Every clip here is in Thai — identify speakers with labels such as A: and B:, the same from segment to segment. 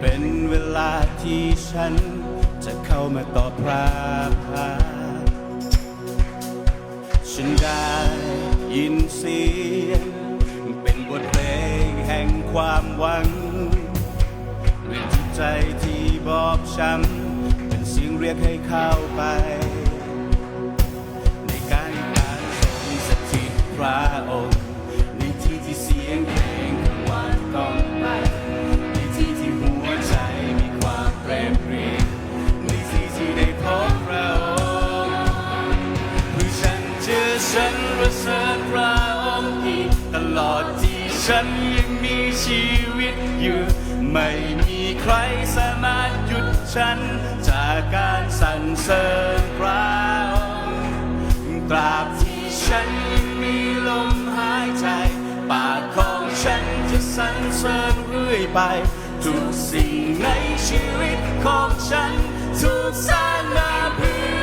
A: เป็นเวลาที่ฉัน จะเข้ามาตอบพระพาฉันได้ยินเสียง เป็นบทเพลงแห่งความหวังเรื่องจิตใจที่บอบช้ำเป็นเสียงเรียกให้เข้าไป ในการการทรงสถิตพระองค์ ในที่ที่เสียง ฉันยังมีชีวิตอยู่ไม่มีใครสามารถหยุดฉัน จากการสั่รเสริญพระองตราบที่ฉันยังมีลมหายใจ ปากของฉันจะสั่รเสริญเรื่อยไป ทุกสิ่งในชีวิตของฉันถูกสร้างมาเพื่อ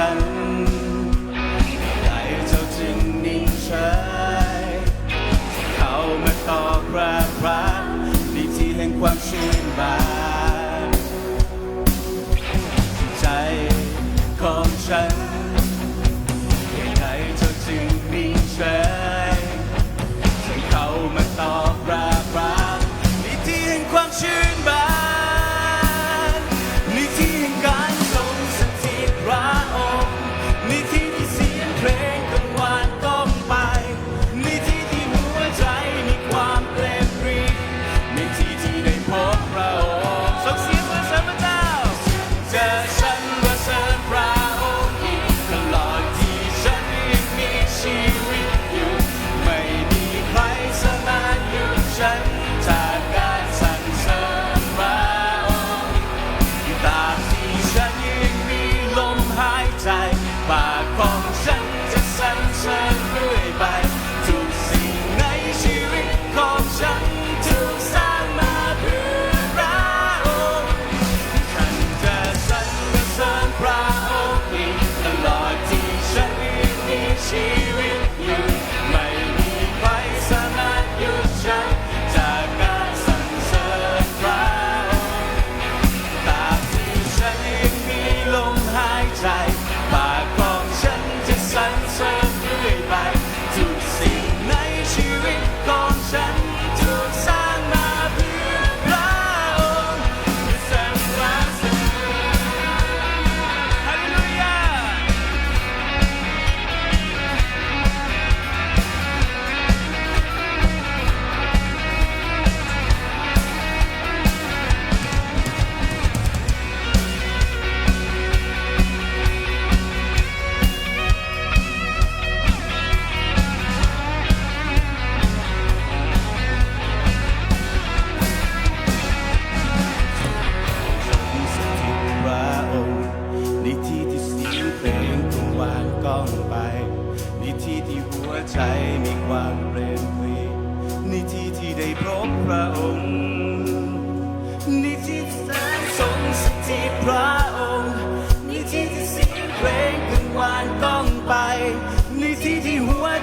A: ฉัน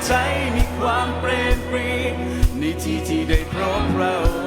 A: ใจมีความเปรมปรีในที่ที่ได้พบเรา